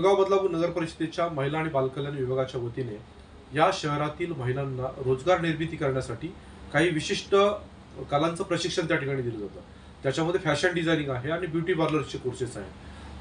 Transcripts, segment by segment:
कुळगाव बदलापूर नगर परिषदेच्या महिला आणि बालकल्याण विभागाच्या वतीने या शहरातील महिलांना रोजगार निर्मिती करण्यासाठी काही विशिष्ट कलांचं प्रशिक्षण त्या ठिकाणी दिलं जातं. त्याच्यामध्ये फॅशन डिझायनिंग आहे आणि ब्युटी पार्लरचे कोर्सेस आहेत.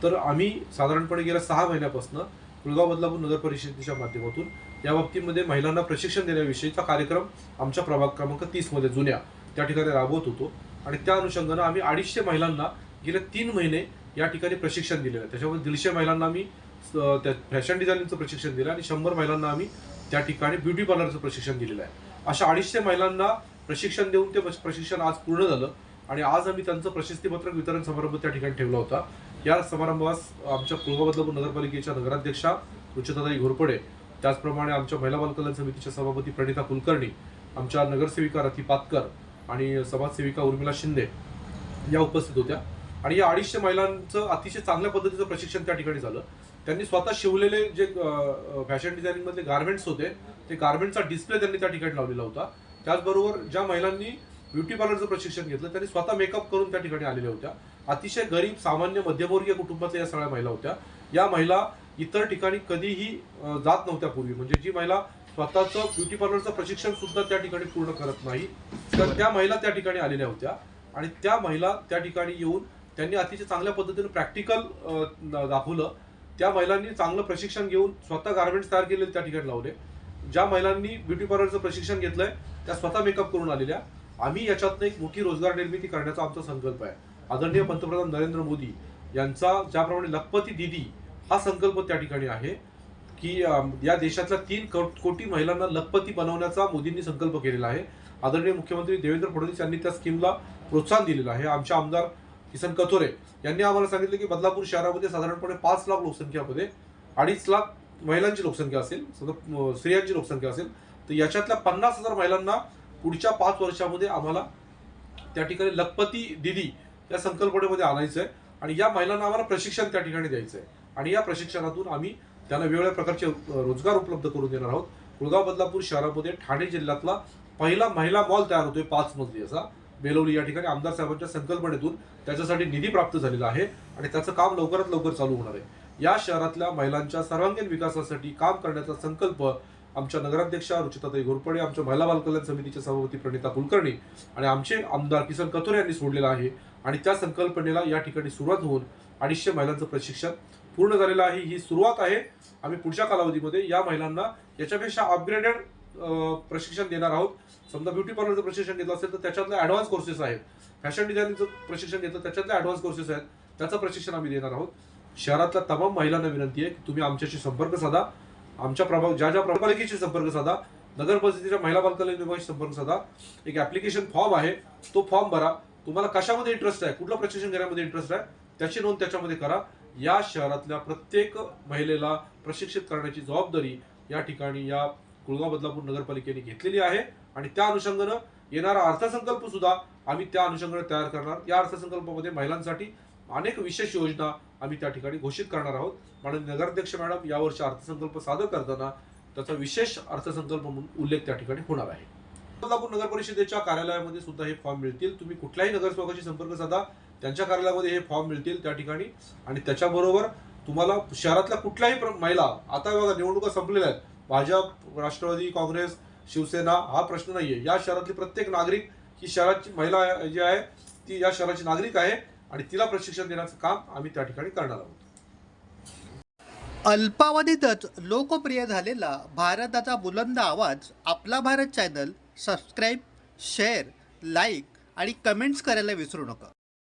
तर आम्ही साधारणपणे गेल्या सहा महिन्यापासून कुळगाव बदलापूर नगर परिषदेच्या माध्यमातून या बाबतीमध्ये महिलांना प्रशिक्षण देण्याविषयीचा कार्यक्रम आमच्या प्रभाग क्रमांक तीसमध्ये जुन्या त्या ठिकाणी राबवत होतो. आणि त्या अनुषंगानं आम्ही अडीचशे महिलांना गेल्या तीन महिने या ठिकाणी प्रशिक्षण दिलेलं आहे. त्याच्यामध्ये दीडशे महिलांना आम्ही त्या फॅशन डिझायनिंगचं प्रशिक्षण दिलं आणि शंभर महिलांना आम्ही त्या ठिकाणी ब्युटी पार्लरचं प्रशिक्षण दिलेलं आहे. अशा अडीचशे महिलांना प्रशिक्षण देऊन ते प्रशिक्षण आज पूर्ण झालं आणि आज आम्ही त्यांचं प्रशस्तीपत्रक वितरण समारंभ त्या ठिकाणी ठेवला होता. या समारंभास आमच्या कुळगाव बदलापूर नगरपालिकेच्या नगराध्यक्षा रुचिताताई घोरपडे त्याचप्रमाणे आमच्या महिला बालकल्याण समितीच्या सभापती प्रणिता कुलकर्णी आमच्या नगरसेविका रथी पातकर आणि समाजसेविका उर्मिला शिंदे या उपस्थित होत्या. आणि या अडीचशे महिलांचं अतिशय चांगल्या पद्धतीचं प्रशिक्षण त्या ठिकाणी झालं. त्यांनी स्वतः शिवलेले जे फॅशन डिझायनिंग मधले गार्मेंट्स होते ते गार्मेंटचा डिस्प्ले त्यांनी त्या ठिकाणी लावलेला होता. त्याचबरोबर ज्या महिलांनी ब्युटी पार्लरचं प्रशिक्षण घेतलं त्यांनी स्वतः मेकअप करून त्या ठिकाणी आलेल्या होत्या. अतिशय गरीब सामान्य मध्यमवर्गीय कुटुंबातल्या या सगळ्या महिला होत्या. या महिला इतर ठिकाणी कधीही जात नव्हत्या पूर्वी. म्हणजे जी महिला स्वतःचं ब्युटी पार्लरचं प्रशिक्षण सुद्धा त्या ठिकाणी पूर्ण करत नाही तर त्या महिला त्या ठिकाणी आलेल्या होत्या. आणि त्या महिला त्या ठिकाणी येऊन त्यांनी अतिशय चांगल्या पद्धतीने प्रॅक्टिकल दाखवलं. त्या महिलांनी चांगलं प्रशिक्षण घेऊन स्वतः गार्मेंट्स तयार केलेले त्या ठिकाणी लावले. ज्या महिलांनी ब्युटी पार्लरचं प्रशिक्षण घेतलंय त्या स्वतः मेकअप करून आलेल्या. आम्ही याच्यातनं एक मोठी रोजगार निर्मिती करण्याचा आमचा संकल्प आहे. आदरणीय पंतप्रधान नरेंद्र मोदी यांचा ज्याप्रमाणे लखपती दिदी हा संकल्प त्या ठिकाणी आहे की या देशातल्या तीन कोटी महिलांना लखपती बनवण्याचा मोदींनी संकल्प केलेला आहे. आदरणीय मुख्यमंत्री देवेंद्र फडणवीस यांनी त्या स्कीमला प्रोत्साहन दिलेलं आहे. आमच्या आमदार किसन कथोरे यांनी आम्हाला सांगितलं की बदलापूर शहरामध्ये साधारणपणे पाच लाख लोकसंख्यामध्ये अडीच लाख महिलांची लोकसंख्या असेल स्त्रियांची लोकसंख्या असेल तर याच्यातल्या पन्नास हजार महिलांना पुढच्या पाच वर्षामध्ये आम्हाला त्या ठिकाणी लखपती दिदी या संकल्पनेमध्ये आणायचं आहे आणि या महिलांना आम्हाला प्रशिक्षण त्या ठिकाणी द्यायचं आहे आणि या प्रशिक्षणातून आम्ही त्यांना वेगवेगळ्या प्रकारचे रोजगार उपलब्ध करून देणार आहोत. कुळगाव बदलापूर शहरामध्ये ठाणे जिल्ह्यातला पहिला महिला मॉल तयार होतोय पाच मजली असा. बेलवली या ठिकाणी आमदार साहेबांच्या संकल्पनेतून त्याच्यासाठी निधी प्राप्त झालेला आहे आणि त्याचं काम लवकरात लवकर चालू होणार आहे. या शहरातल्या महिलांच्या सर्वांगीण विकासासाठी काम करण्याचा संकल्प आमच्या नगराध्यक्षा रुचिताताई घोरपडे आमच्या महिला बालकल्याण समितीच्या सभापती प्रणिता कुलकर्णी आणि आमचे आमदार किसन कथोरे यांनी सोडलेला आहे. आणि त्या संकल्पनेला या ठिकाणी सुरुवात होऊन अडीचशे महिलांचं प्रशिक्षण पूर्ण झालेलं आहे. ही सुरुवात आहे. आम्ही पुढच्या कालावधीमध्ये या महिलांना याच्यापेक्षा अपग्रेडेड प्रशिक्षण देणार आहोत. समजा ब्युटी पार्लरचं प्रशिक्षण घेतलं असेल तर त्याच्यातले ॲडव्हान्स कोर्सेस आहेत. फॅशन डिझायनिंगचं प्रशिक्षण घेतलं त्याच्यातले ॲडव्हान्स कोर्सेस आहेत. त्याचं प्रशिक्षण आम्ही देणार आहोत. शहरातल्या तमाम महिलांना विनंती आहे की तुम्ही आमच्याशी संपर्क साधा. आमच्या प्रभाग ज्या ज्या प्रभागाशी संपर्क साधा. नगर परिषदेच्या महिला बालकल्याण विभागाशी संपर्क साधा. एक ऍप्लिकेशन फॉर्म आहे. तो फॉर्म भरा. तुम्हाला कशामध्ये इंटरेस्ट आहे? कुठलं प्रशिक्षण घेण्यामध्ये इंटरेस्ट आहे? त्याची नोंद त्याच्यामध्ये करा. या शहरातल्या प्रत्येक महिलेला प्रशिक्षित करण्याची जबाबदारी या ठिकाणी या कुळगाव बदलापूर नगरपालिकेने घेतलेली आहे. आणि त्या अनुषंगानं येणारा अर्थसंकल्प सुद्धा आम्ही त्या अनुषंगाने तयार करणार. या अर्थसंकल्पामध्ये महिलांसाठी अनेक विशेष योजना आम्ही त्या ठिकाणी घोषित करणार आहोत. माननीय नगराध्यक्ष मॅडम यावर्षी अर्थसंकल्प सादर करताना त्याचा विशेष अर्थसंकल्प म्हणून उल्लेख त्या ठिकाणी होणार आहे. बदलापूर नगर परिषदेच्या कार्यालयामध्ये सुद्धा हे फॉर्म मिळतील. तुम्ही कुठल्याही नगरसेवकाशी संपर्क साधा. त्यांच्या कार्यालयामध्ये हे फॉर्म मिळतील त्या ठिकाणी. आणि त्याच्याबरोबर तुम्हाला शहरातल्या कुठल्याही प्र- महिला आता बघा निवडणुका संपलेल्या आहेत. भाजप राष्ट्रवादी काँग्रेस शिवसेना हा प्रश्न नाहीये. या शहरातली प्रत्येक नागरिक ही शहराची महिला जी आहे ती या शहराची नागरिक आहे आणि तिला प्रशिक्षण देण्याचं काम आम्ही त्या ठिकाणी करणार आहोत. अल्पावधीतच लोकप्रिय झालेला भारताचा बुलंद आवाज आपला Bharat channel subscribe share like आणि कमेंट्स करायला विसरू नका.